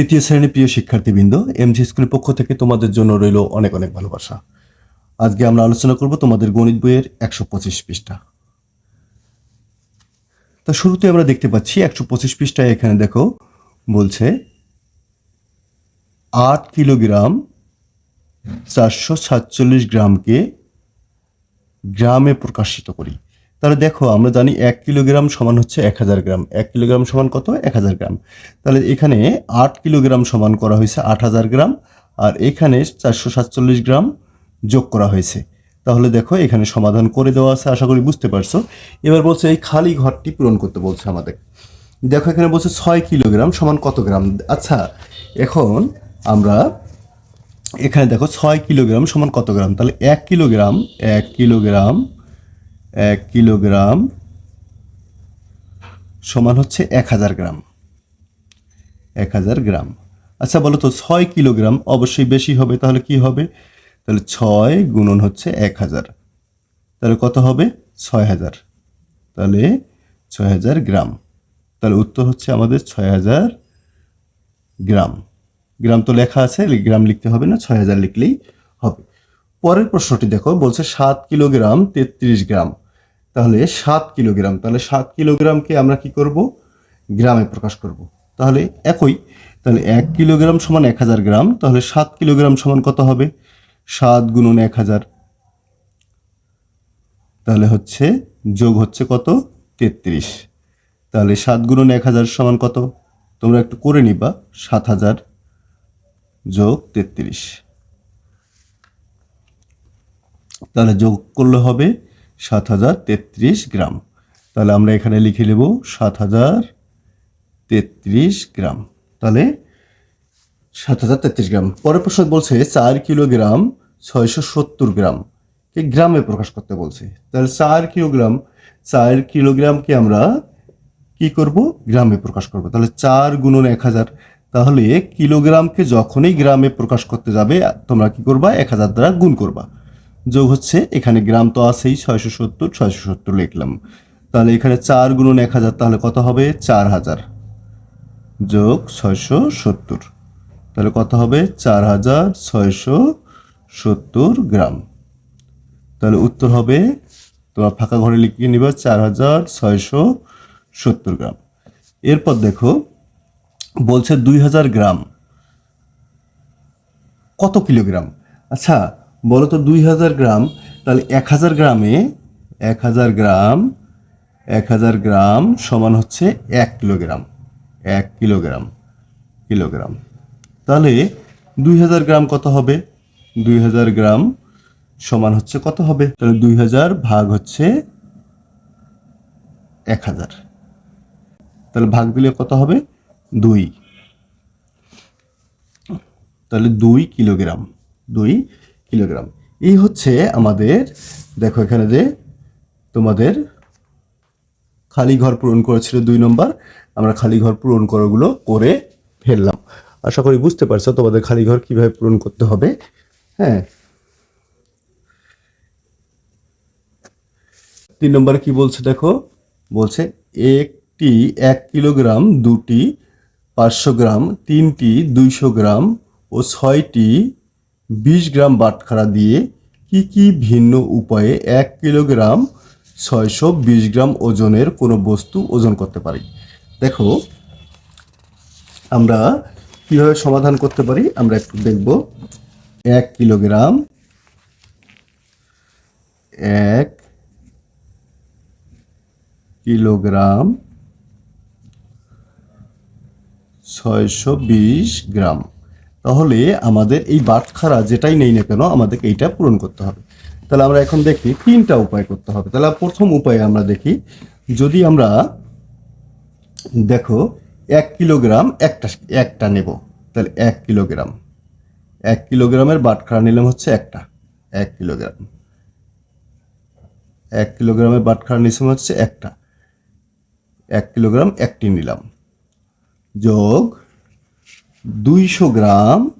তৃতীয় শ্রেণির প্রিয় শিক্ষার্থীবৃন্দ এমজি স্কুলের পক্ষ থেকে তোমাদের জন্য রইল অনেক অনেক ভালোবাসা। আজকে আমরা আলোচনা করব তোমাদের গণিত বইয়ের একশো পঁচিশ পৃষ্ঠা। তা শুরুতে আমরা দেখতে পাচ্ছি একশো পঁচিশ পৃষ্ঠায় এখানে দেখো, বলছে, আট কিলোগ্রাম চারশো সাতচল্লিশ গ্রামকে গ্রামে প্রকাশিত করি। তাহলে দেখো, আমরা জানি এক কিলোগ্রাম সমান হচ্ছে এক হাজার গ্রাম। এক কিলোগ্রাম সমান কত? এক হাজার গ্রাম। তাহলে এখানে আট কিলোগ্রাম সমান করা হয়েছে আট হাজার গ্রাম, আর এখানে চারশো সাতচল্লিশ গ্রাম যোগ করা হয়েছে। তাহলে দেখো, এখানে সমাধান করে দেওয়া আছে, আশা করি বুঝতে পারছ। এবার বলছে এই খালি ঘরটি পূরণ করতে বলছে আমাদের। দেখো, এখানে বলছে ছয় কিলোগ্রাম সমান কত গ্রাম? আচ্ছা এখন আমরা এখানে দেখো, ছয় কিলোগ্রাম সমান কত গ্রাম? তাহলে এক কিলোগ্রাম এক কিলোগ্রাম এক কিলোগ্রাম সমান হচ্ছে এক হাজার গ্রাম। এক হাজার গ্রাম। আচ্ছা বলো তো, ছয় কিলোগ্রাম অবশ্যই বেশি হবে, তাহলে কি হবে? তাহলে ছয় গুণন হচ্ছে এক হাজার। তাহলে কত হবে? ছয় হাজার। তাহলে ছয় হাজার গ্রাম। তাহলে উত্তর হচ্ছে আমাদের ছয় হাজার গ্রাম। গ্রাম তো লেখা আছে, গ্রাম লিখতে হবে না, ছয় হাজার লিখলেই হবে। পরের প্রশ্নটি দেখো, বলছে সাত কিলোগ্রাম তেত্রিশ গ্রাম। তাহলে সাত কিলোগ্রাম, তাহলে সাত কিলোগ্রামকে আমরা কি করব? গ্রামে প্রকাশ করব। তাহলে একই, তাহলে এক কিলোগ্রাম সমান এক হাজার গ্রাম, তাহলে সাত কিলোগ্রাম সমান কত হবে? সাত গুণন এক হাজার। তাহলে হচ্ছে, যোগ হচ্ছে কত? তেত্রিশ। তাহলে সাত গুণন এক হাজার সমান কত? তোমরা একটু করে নিবা, সাত হাজার যোগ তেত্রিশ। তাহলে যোগ করলে হবে সাত হাজার তেত্রিশ গ্রাম। তাহলে আমরা এখানে লিখে নেব সাত হাজার তেত্রিশ গ্রাম। তাহলে সাত হাজার তেত্রিশ গ্রাম। পরের প্রশ্ন বলছে চার কিলোগ্রাম ছয়শো সত্তর গ্রাম। কে গ্রামে প্রকাশ করতে বলছে। তাহলে চার কিলোগ্রাম, চার কিলোগ্রামকে আমরা কি করব? গ্রামে প্রকাশ করব। তাহলে চার গুণন এক হাজার। তাহলে কিলোগ্রামকে যখনই গ্রামে প্রকাশ করতে যাবে, তোমরা কি করবা? এক হাজার দ্বারা গুণ করবা। যোগ হচ্ছে, এখানে গ্রাম তো আছেই, ছয়শো সত্তর ছয়শো সত্তর লিখলাম। তাহলে এখানে চার গুণন এক হাজার, তাহলে কত হবে? চার হাজার। যোগ ছয়শো সত্তর। তাহলে কত হবে? চার হাজার ছয়শো সত্তর গ্রাম। তাহলে উত্তর হবে, তোমার ফাঁকা ঘরে লিখে নিবা, চার হাজার ছয়শো সত্তর গ্রাম। এরপর দেখো, বলছে দুই হাজার গ্রাম। কত কিলোগ্রাম? আচ্ছা বলো তো দুই হাজার গ্রাম, তাহলে এক হাজার গ্রামে এক হাজার গ্রাম, এক হাজার গ্রাম সমান হচ্ছে এক কিলোগ্রাম এক কিলোগ্রাম কিলোগ্রাম। তাহলে দুই হাজার গ্রাম কত হবে? দুই হাজার গ্রাম সমান হচ্ছে কত হবে? তাহলে দুই হাজার ভাগ হচ্ছে এক হাজার। তাহলে ভাগ দিলে কত হবে? দুই। তাহলে দুই কিলোগ্রাম, দুই কিলোগ্রাম। এই হচ্ছে আমাদের, দেখো এখানে যে তোমাদের খালি ঘর পূরণ করেছিল দুই নম্বর। আমরা খালি ঘর পূরণ করাগুলো করে ফেললাম। আশা করি বুঝতে পারছ তোমাদের খালি ঘর কীভাবে পূরণ করতে হবে। হ্যাঁ। তিন নম্বরে কি বলছে দেখো? বলছে একটি এক কিলোগ্রাম, দুটি পাঁচশো গ্রাম, তিনটি দুইশো গ্রাম ও ছয়টি বিশ গ্রাম বাটখারা দিয়ে কি কি ভিন্ন উপায়ে এক কিলোগ্রাম ছয়শো বিশ গ্রাম ওজনের কোনো বস্তু ওজন করতে পারি? দেখো, আমরা কীভাবে সমাধান করতে পারি? আমরা একটু দেখব। এক কিলোগ্রাম এক কিলোগ্রাম ছয়শো বিশ গ্রাম। তাহলে আমাদের এই বাটখারা যেটাই নেই না কেন, আমাদেরকে এইটা পূরণ করতে হবে। তাহলে আমরা এখন দেখি তিনটা উপায় করতে হবে। তাহলে প্রথম উপায়ে আমরা দেখি, যদি আমরা দেখো এক কিলোগ্রাম একটা একটা নেব। তাহলে এক কিলোগ্রাম, এক কিলোগ্রামের বাটখারা নিলাম হচ্ছে একটা, এক কিলোগ্রাম। এক কিলোগ্রামের বাটখারা নিলাম হচ্ছে একটা, এক কিলোগ্রাম একটি নিলাম। যোগ দুইশো গ্রাম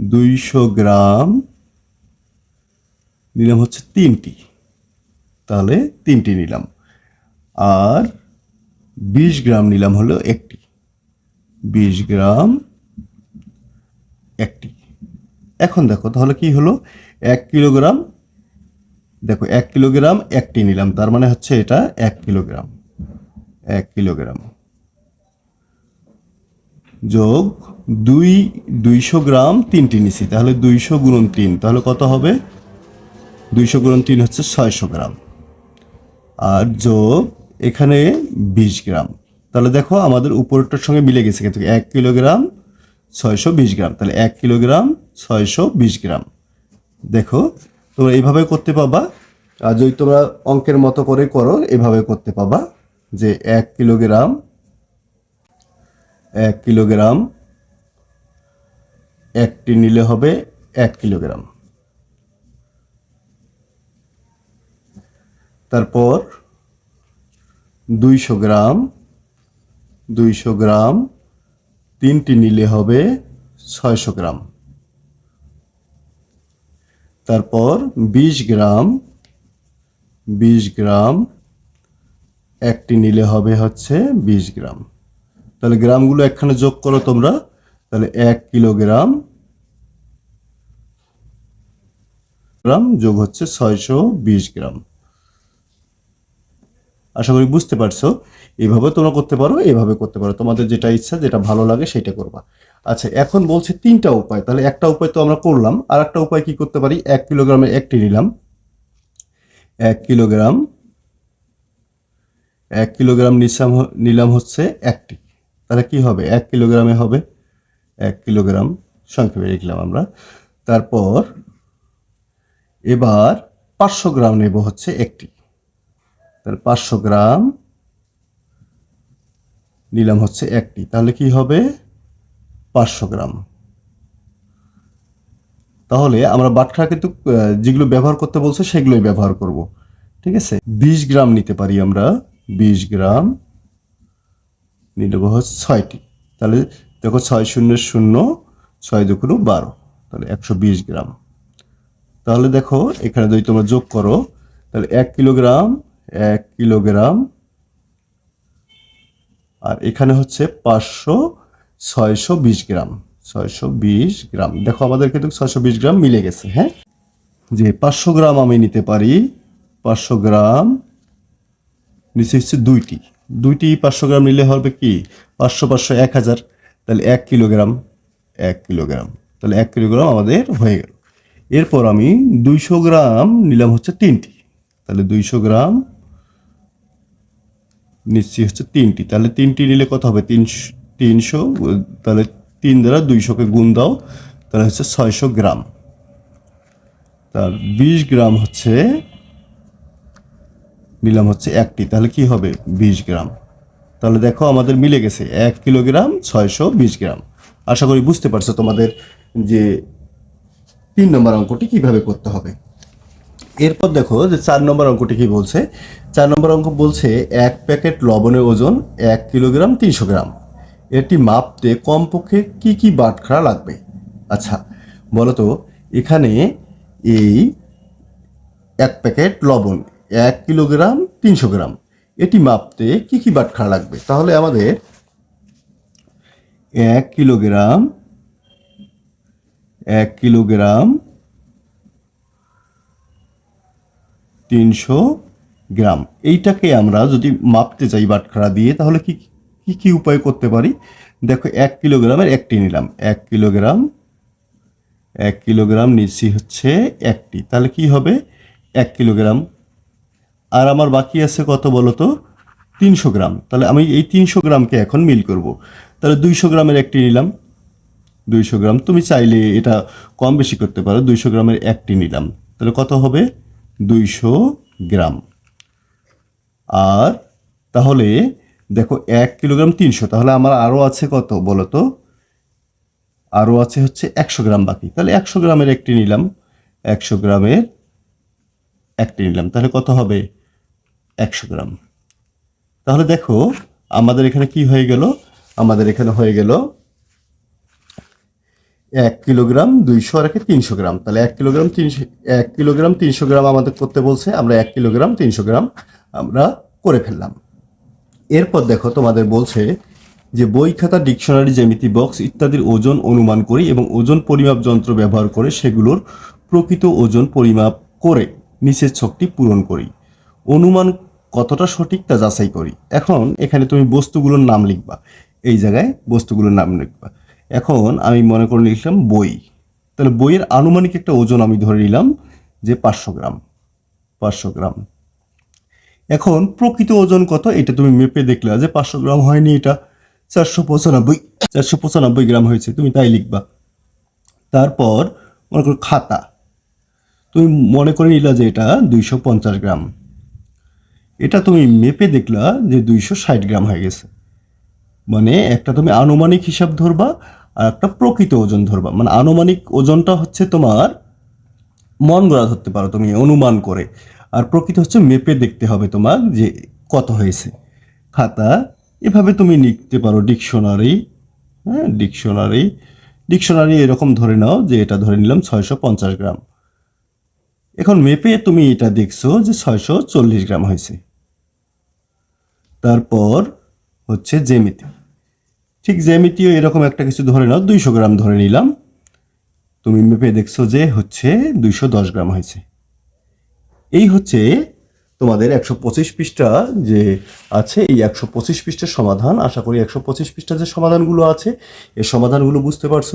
দুইশো গ্রাম নিলাম হচ্ছে তিনটি। তাহলে তিনটি নিলাম। আর বিশ গ্রাম নিলাম হলো একটি। বিশ গ্রাম একটি। এখন দেখো, তাহলে কি হলো? এক কিলোগ্রাম, দেখো, এক কিলোগ্রাম একটি নিলাম। তার মানে হচ্ছে এটা এক কিলোগ্রাম। এক কিলোগ্রাম। যোগ দুই দুইশো গ্রাম তিনটি নিছি তাহলে দুইশো গুণন তিন, তাহলে কত হবে? দুইশো গুণন তিন হচ্ছে ছয়শো গ্রাম। আর যোগ এখানে বিশ গ্রাম। তাহলে দেখো আমাদের উপরটার সঙ্গে মিলে গেছে কিন্তু এক কিলোগ্রাম ছয়শো বিশ গ্রাম। তাহলে এক কিলোগ্রাম ছয়শো বিশ গ্রাম। দেখো, তোমরা এইভাবে করতে পাবা। আর যদি তোমরা অঙ্কের মতো করে করো, এভাবে করতে পাবা যে এক কিলোগ্রাম এক কিলোগ্রাম। একটি নিলে হবে এক কিলোগ্রাম। তারপর দুইশো গ্রাম দুইশো গ্রাম, তিনটি নিলে হবে ছয়শো গ্রাম। তারপর বিশ গ্রাম বিশ গ্রাম, একটি নিলে হবে হচ্ছে বিশ গ্রাম। তাহলে গ্রামগুলো একখানে যোগ করো তোমরা। তাহলে এক কিলোগ্রাম গ্রাম যোগ হচ্ছে ছয়শো বিশ গ্রাম। আশা করি বুঝতে পারছ? এভাবে তোমরা করতে পারো, এভাবে করতে পারো। তোমাদের যেটা ইচ্ছা, যেটা ভালো লাগে সেটা করবা। আচ্ছা এখন বলছে তিনটা উপায়। তাহলে একটা উপায় তো আমরা করলাম। আর একটা উপায় কি করতে পারি? এক কিলোগ্রামের একটি নিলাম। এক কিলোগ্রাম এক কিলোগ্রাম নিলাম হচ্ছে একটি। তাহলে কি হবে? এক কিলোগ্রামে হবে। এক কিলোগ্রাম সংক্ষেপে লিখলাম আমরা। তারপর এবার পাঁচশো গ্রাম নেব হচ্ছে একটি। তাহলে পাঁচশো গ্রাম নিলাম হচ্ছে একটি। তাহলে কি হবে? পাঁচশো গ্রাম। তাহলে আমরা বাটখা কিন্তু যেগুলো ব্যবহার করতে বলছে সেগুলোই ব্যবহার করব। ঠিক আছে? বিশ গ্রাম নিতে পারি আমরা। বিশ গ্রাম হচ্ছে ছয়টি। তাহলে দেখো ছয় শূন্য শূন্য, ছয় দুগুণ বারো, তাহলে একশো বিশ গ্রাম। তাহলে দেখো এখানে যদি তোমরা যোগ করো, তাহলে এক কিলোগ্রাম এক কিলোগ্রাম, আর এখানে হচ্ছে পাঁচশো ছয়শো বিশ গ্রাম, ছয়শো বিশ গ্রাম। দেখো আমাদের কিন্তু ছয়শো বিশ গ্রাম মিলে গেছে হ্যাঁ? যে পাঁচশো গ্রাম আমি নিতে পারি, পাঁচশো গ্রাম, নিচে হচ্ছে দুইটি। দুইটি পাঁচশো গ্রাম নিলে হবে কি? পাঁচশো পাঁচশো, এক হাজার। তাহলে এক কিলোগ্রাম এক কিলোগ্রাম। তাহলে এক কিলোগ্রাম আমাদের হয়ে গেল। এরপর আমি দুইশো গ্রাম নিলাম হচ্ছে তিনটি। তাহলে দুইশো গ্রাম নিচ্ছি হচ্ছে তিনটি। তাহলে তিনটি নিলে কত হবে? তিনশো তিনশো, তাহলে তিন দ্বারা দুইশোকে গুণ দাও, তাহলে হচ্ছে ছয়শো গ্রাম। তার বিশ গ্রাম হচ্ছে নিলাম হচ্ছে একটি। তাহলে কি হবে? বিশ গ্রাম। তাহলে দেখো আমাদের মিলে গেছে এক কিলোগ্রাম ছয়শো বিশ গ্রাম। আশা করি বুঝতে পারছ তোমাদের যে তিন নম্বর অঙ্কটি কীভাবে করতে হবে। এরপর দেখো যে চার নম্বর অঙ্কটি কি বলছে? চার নম্বর অঙ্ক বলছে এক প্যাকেট লবণের ওজন এক কিলোগ্রাম তিনশো গ্রাম। এটি মাপতে কমপক্ষে কি কি বাটখারা লাগবে? আচ্ছা বলতো এখানে এই এক প্যাকেট লবণ এক কিলোগ্রাম, তিনশো গ্রাম। এটি মাপতে কি কি বাটখারা লাগবে? তাহলে আমাদের এক কিলোগ্রাম এক কিলোগ্রাম, তিনশো গ্রাম। এইটাকে আমরা যদি মাপতে চাই বাটখারা দিয়ে, তাহলে কি কি কি উপায় করতে পারি? দেখো, এক কিলোগ্রামের একটি নিলাম। এক কিলোগ্রাম এক কিলোগ্রাম নিচ্ছি হচ্ছে একটি। তাহলে কি হবে? এক কিলোগ্রাম আর আমার বাকি আছে কত বলো তো? তিনশো গ্রাম। তাহলে আমি এই তিনশো গ্রামকে এখন মিল করব। তাহলে দুইশো গ্রামের একটি নিলাম। দুইশো গ্রাম। তুমি চাইলে এটা কম বেশি করতে পারো। দুইশো গ্রামের একটি নিলাম। তাহলে কত হবে? দুইশো গ্রাম। আর তাহলে দেখো, এক কিলোগ্রাম তিনশো। তাহলে আমার আরও আছে কত বলো তো? আরও আছে হচ্ছে একশো গ্রাম বাকি। তাহলে একশো গ্রামের একটি নিলাম। একশো গ্রামের একটি নিলাম। তাহলে কত হবে? একশো গ্রাম। তাহলে দেখো, আমাদের এখানে কি হয়ে গেল? আমাদের এখানে হয়ে গেল এক কিলোগ্রাম দুইশো আর একে তিনশো গ্রাম। তাহলে এক কিলোগ্রাম তিনশো, এক কিলোগ্রাম তিনশো গ্রাম আমাদের করতে বলছে, আমরা এক কিলোগ্রাম তিনশো গ্রাম আমরা করে ফেললাম। এরপর দেখো, তোমাদের বলছে যে বই খাতা, ডিকশনারি, জ্যামিতি বক্স ইত্যাদির ওজন অনুমান করি এবং ওজন পরিমাপ যন্ত্র ব্যবহার করে সেগুলোর প্রকৃত ওজন পরিমাপ করে নিচের ছকটি পূরণ করি। অনুমান কতটা সঠিক তা যাচাই করি? এখন এখানে তুমি বস্তুগুলোর নাম লিখবা। এই জায়গায় বস্তুগুলোর নাম লিখবা। এখন আমি মনে করে লিখলাম বই। তাহলে বইয়ের আনুমানিক একটা ওজন আমি ধরে নিলাম যে পাঁচশো গ্রাম। পাঁচশো গ্রাম। এখন প্রকৃত ওজন কত? এটা তুমি মেপে দেখলে যে পাঁচশো গ্রাম হয়নি এটা। চারশো পঁচানব্বই। চারশো পঁচানব্বই গ্রাম হয়েছে। তুমি তাই লিখবা। তারপর মনে করো খাতা। তুমি মনে করে নিলা যে এটা দুইশো পঞ্চাশ গ্রাম। এটা তুমি মেপে দেখলা যে দুইশো ষাট গ্রাম হয়ে গেছে। মানে একটা তুমি আনুমানিক হিসাব ধরবা আর একটা প্রকৃত ওজন ধরবা। মানে আনুমানিক ওজনটা হচ্ছে তোমার মন গড়া ধরতে পারো তুমি, অনুমান করে। আর প্রকৃত হচ্ছে মেপে দেখতে হবে তোমার যে কত হয়েছে। খাতা, এভাবে তুমি লিখতে পারো ডিকশনারি হ্যাঁ ডিকশনারি। ডিকশনারি এরকম ধরে নাও যে এটা ধরে নিলাম ছয়শো পঞ্চাশ গ্রাম। এখন মেপে তুমি এটা দেখছ যে ছয়শো চল্লিশ গ্রাম হয়েছে। তারপর হচ্ছে জ্যামিতি। ঠিক জ্যামিতিও এরকম একটা কিছু ধরে নাও, দুইশো গ্রাম ধরে নিলাম। তুমি মেপে দেখছ যে হচ্ছে দুইশো দশ গ্রাম হয়েছে। এই হচ্ছে তোমাদের একশো পঁচিশ পৃষ্ঠা যে আছে, এই একশো পঁচিশ পৃষ্ঠার সমাধান। আশা করি একশো পঁচিশ পৃষ্ঠা যে সমাধানগুলো আছে এই সমাধানগুলো বুঝতে পারছ।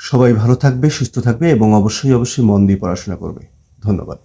সবাই ভালো থাকবে, সুস্থ থাকবে এবং অবশ্যই অবশ্যই মন দিয়ে পড়াশোনা করবে। ধন্যবাদ।